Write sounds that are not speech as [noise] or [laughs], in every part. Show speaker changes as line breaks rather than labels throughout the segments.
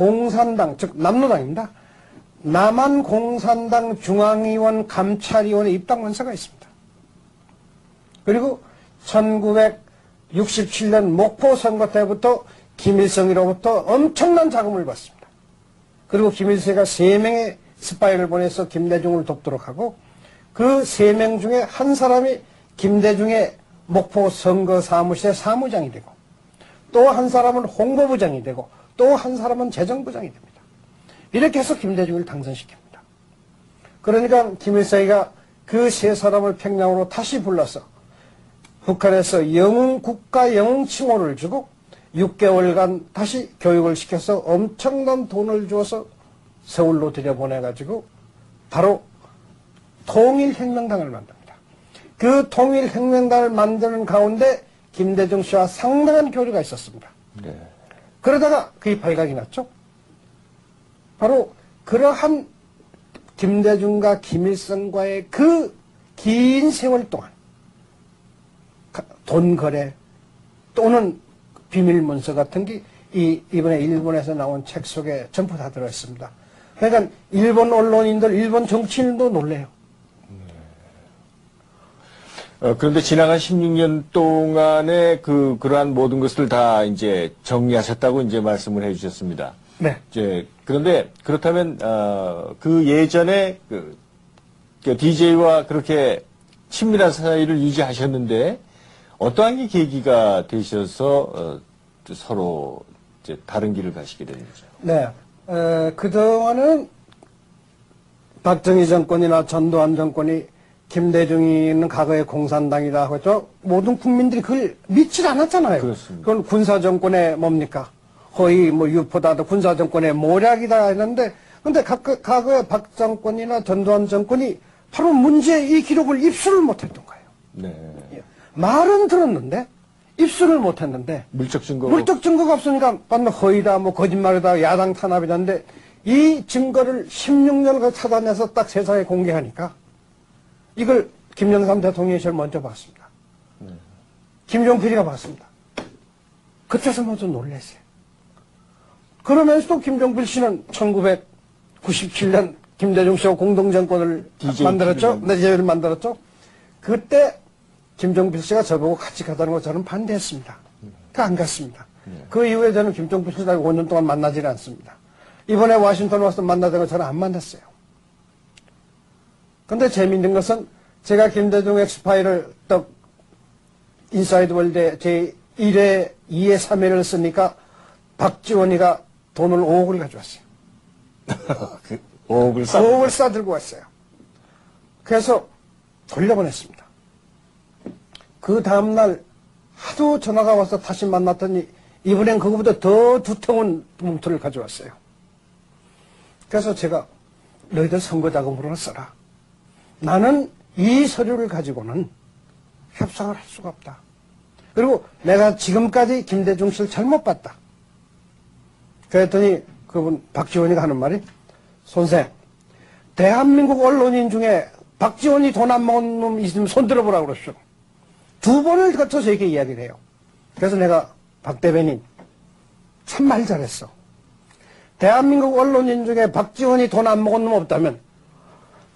공산당, 즉 남로당입니다. 남한 공산당 중앙위원 감찰위원회 입당원서가 있습니다. 그리고 1967년 목포 선거 때부터 김일성으로부터 엄청난 자금을 받습니다. 그리고 김일성이가 세 명의 스파이를 보내서 김대중을 돕도록 하고 그세명 중에 한 사람이 김대중의 목포 선거 사무실의 사무장이 되고 또 한 사람은 홍보부장이 되고 또 한 사람은 재정부장이 됩니다. 이렇게 해서 김대중을 당선시킵니다. 그러니까 김일성이가 그 세 사람을 평양으로 다시 불러서 북한에서 영웅 국가 영웅 칭호를 주고 6개월간 다시 교육을 시켜서 엄청난 돈을 주어서 서울로 들여보내가지고 바로 통일혁명당을 만듭니다. 그 통일혁명당을 만드는 가운데 김대중 씨와 상당한 교류가 있었습니다.
네.
그러다가 그의 발각이 났죠. 바로 그러한 김대중과 김일성과의 그긴 세월 동안 가- 돈 거래 또는 비밀 문서 같은 게 이, 이번에 일본에서 나온 책 속에 전부 다 들어있습니다. 그러니까 일본 언론인들, 일본 정치인도 놀래요.
어, 그런데 지나간 16년 동안에 그, 그러한 모든 것을 다 이제 정리하셨다고 이제 말씀을 해 주셨습니다.
네.
이제, 그런데 그렇다면, 어, 그 예전에 그, 그 DJ와 그렇게 친밀한 사이를 유지하셨는데, 어떠한 게 계기가 되셔서, 어, 서로 이제 다른 길을 가시게 된 거죠?
네. 에, 그동안은 박정희 정권이나 전두환 정권이 김대중이는 과거의 공산당이다 하고 했죠. 모든 국민들이 그걸 믿질 않았잖아요.
그렇습니다.
그건 군사정권의 뭡니까? 거의 뭐 유포다도 군사정권의 모략이다 했는데, 근데 각- 과거의 박 정권이나 전두환 정권이 바로 문제의 이 기록을 입수를 못했던 거예요.
네.
말은 들었는데, 입수를 못했는데,
물적 증거.
물적 증거가 없으니까 완전 허위다, 뭐 거짓말이다, 야당 탄압이다는데 이 증거를 16년을 찾아내서 딱 세상에 공개하니까 이걸 김영삼 대통령이 제일 먼저 봤습니다. 김종필이가 봤습니다. 그때서 모두 놀랐어요. 그러면서도 김종필 씨는 1997년 김대중 씨와 공동정권을 만들었죠.
팀을
네, DJ를 만들었죠. 그때 김종필 씨가 저보고 같이 가자는 거 저는 반대했습니다. 그안 갔습니다. 그 이후에 저는 김종필 씨를 5년 동안 만나지를 않습니다. 이번에 워싱턴 와서 만나자고 저는 안 만났어요. 근데 재미있는 것은 제가 김대중 엑스파일을 또 인사이드 월드에 제 1회, 2회, 3회를 쓰니까 박지원이가 돈을 5억을 가져왔어요. [laughs]
그 5억을 쌓
5억을 싸들고 왔어요. 그래서 돌려보냈습니다. 그 다음날 하도 전화가 와서 다시 만났더니 이번엔 그거보다 더 두터운 뭉토를 가져왔어요. 그래서 제가 너희들 선거 자금으로 써라. 나는 이 서류를 가지고는 협상을 할 수가 없다. 그리고 내가 지금까지 김대중 씨를 잘못 봤다. 그랬더니 그분 박지원이가 하는 말이 선생 대한민국 언론인 중에 박지원이 돈 안 먹은 놈 있으면 손 들어보라고 그러시오. 두 번을 거쳐서 이렇게 이야기를 해요. 그래서 내가 박 대변인 참 말 잘했어. 대한민국 언론인 중에 박지원이 돈 안 먹은 놈 없다면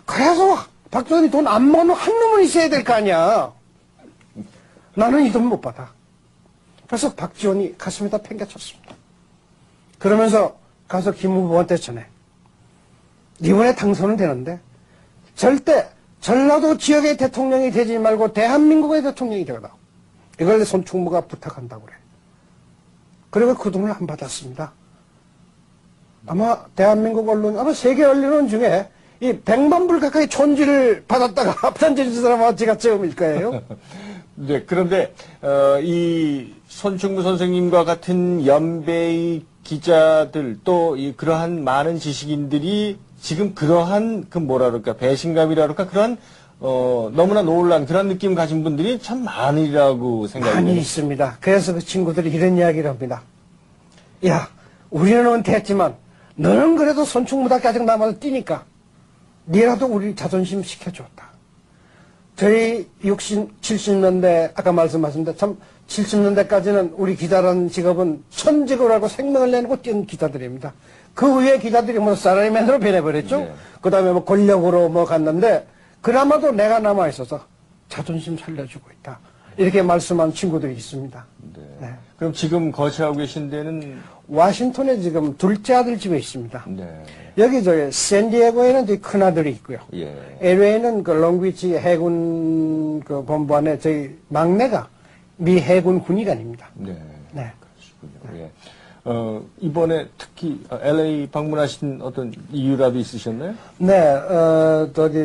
그래서 박지원이 돈 안 먹은 놈한 놈은 있어야 될 거 아니야. 나는 이 돈 못 받아. 그래서 박지원이 가슴에다 팽개쳤습니다. 그러면서 가서 김 후보한테 전해. 이번에 당선은 되는데 절대 전라도 지역의 대통령이 되지 말고 대한민국의 대통령이 되거라. 이걸 내 손충무가 부탁한다고 그래. 그리고 그 돈을 안 받았습니다. 아마 대한민국 언론, 아마 세계 언론 중에 이 백만 불 가까이 촌지를 받았다가 [laughs] 준 사람은 제가 처음일 거예요. [laughs]
네, 그런데 어, 이 손충무 선생님과 같은 연배의 기자들 또 이 그러한 많은 지식인들이 지금 그러한 그 뭐라 그럴까 배신감이라 그럴까 그런 어, 너무나 놀란 그런 느낌 가진 분들이 참 많으리라고 생각이
많이. 있습니다. 그래서 그 친구들이 이런 이야기를 합니다. 야, 우리는 은퇴했지만 너는 그래도 손충무답게 아직 남아서 뛰니까 니라도 우리 자존심 시켜줬다. 저희 60, 70년대 아까 말씀하신 대로 참 70년대까지는 우리 기자라는 직업은 천직을 하고 생명을 내놓고 뛰는 기자들입니다. 그 후에 기자들이 뭐 사라리맨으로 변해버렸죠.
네.
그 다음에 뭐 권력으로 뭐 갔는데 그나마도 내가 남아있어서 자존심 살려주고 있다. 이렇게 말씀한 친구들이 있습니다.
네.
네.
그럼 지금 거처하고 계신 데는
와싱턴에 지금 둘째 아들 집에 있습니다.
네.
여기 저기 샌디에고에는 저희 큰 아들이 있고요.
예.
LA는 그 롱비치 해군 그 본부 안에 저희 막내가 미 해군 군의관입니다.
네.
네.
그러시군요. 예. 어, 이번에 특히 LA 방문하신 어떤 이유라도 있으셨나요?
네, 어, 저기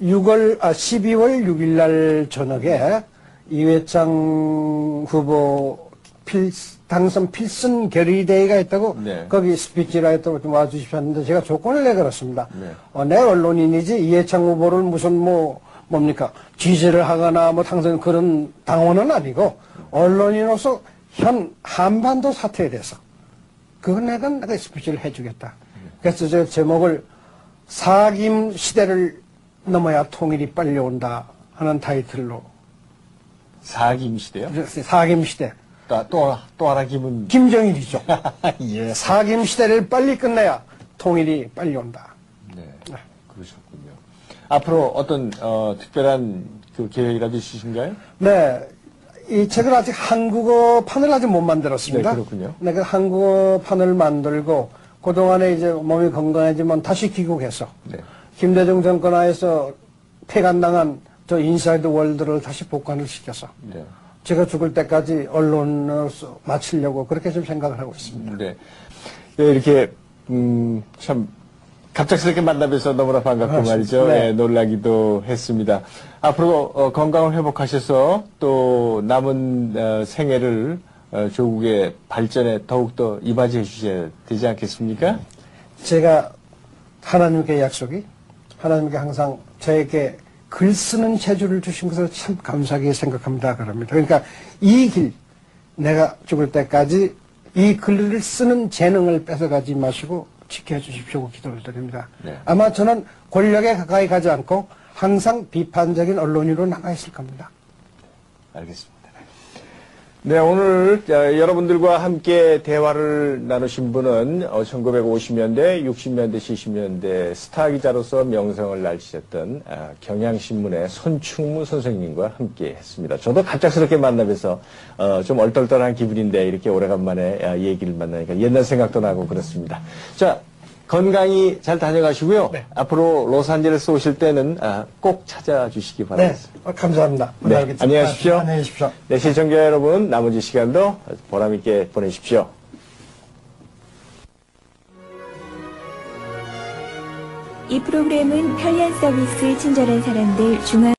6월 아 12월 6일 날 저녁에 이회창 후보 필, 당선 필승 결의대회가 있다고
네.
거기 스피치라 했다고 좀 와주셨는데 제가 조건을 내걸었습니다.
네.
어, 내 언론인이지 이해창 후보를 무슨 뭐 뭡니까 지지를 하거나 뭐 당선 그런 당원은 아니고 언론인으로서 현 한반도 사태에 대해서 그건 내가 내가 스피치를 해주겠다. 그래서 저 제목을 사김 시대를 넘어야 통일이 빨리 온다 하는 타이틀로
사김 시대요?
사김 시대
또, 또, 또 하나 김은.
김정일이죠. [laughs]
예.
사김 시대를 빨리 끝내야 통일이 빨리 온다.
네. 그러셨군요. 앞으로 어떤, 어, 특별한 그 계획이라도 있으신가요?
네. 이 책을 아직 한국어판을 아직 못 만들었습니다.
네, 그렇군요.
네, 그 한국어판을 만들고 그동안에 이제 몸이 건강해지면 다시 귀국해서
네.
김대중 정권 하에서 폐간당한 저 인사이드 월드를 다시 복관을 시켜서
네.
제가 죽을 때까지 언론으로서 마치려고 그렇게 좀 생각을 하고 있습니다.
네. 네, 이렇게, 음, 참, 갑작스럽게 만나뵈서 너무나 반갑고
그렇습니다.
말이죠.
네.
예, 놀라기도 했습니다. 앞으로 어, 건강을 회복하셔서 또 남은 어, 생애를 어, 조국의 발전에 더욱더 이바지해 주셔야 되지 않겠습니까?
제가 하나님께 약속이 하나님께 항상 저에게 글 쓰는 재주를 주신 것을 참 감사하게 생각합니다. 그럽니다. 그러니까 이 길, 내가 죽을 때까지 이 글을 쓰는 재능을 뺏어가지 마시고 지켜주십시오. 기도를 드립니다.
네.
아마 저는 권력에 가까이 가지 않고 항상 비판적인 언론인으로 남아있을 겁니다.
알겠습니다. 네, 오늘 어, 여러분들과 함께 대화를 나누신 분은 어, 1950년대, 60년대, 70년대 스타 기자로서 명성을 날리셨던 아, 경향신문의 손충무 선생님과 함께 했습니다. 저도 갑작스럽게 만나뵈서 어, 좀 얼떨떨한 기분인데 이렇게 오래간만에 아, 얘기를 만나니까 옛날 생각도 나고 그렇습니다. 자, 건강히 잘 다녀가시고요.
네.
앞으로 로스안젤레스 오실 때는 아, 꼭 찾아주시기
네,
바라겠습니다.
어, 감사합니다.
네,
알겠습니다.
안녕히 가십시오.
안녕히 계십시오.
네, 시청자 여러분, 나머지 시간도 보람있게 보내십시오.
이 프로그램은 편리한 서비스 친절한 사람들 중앙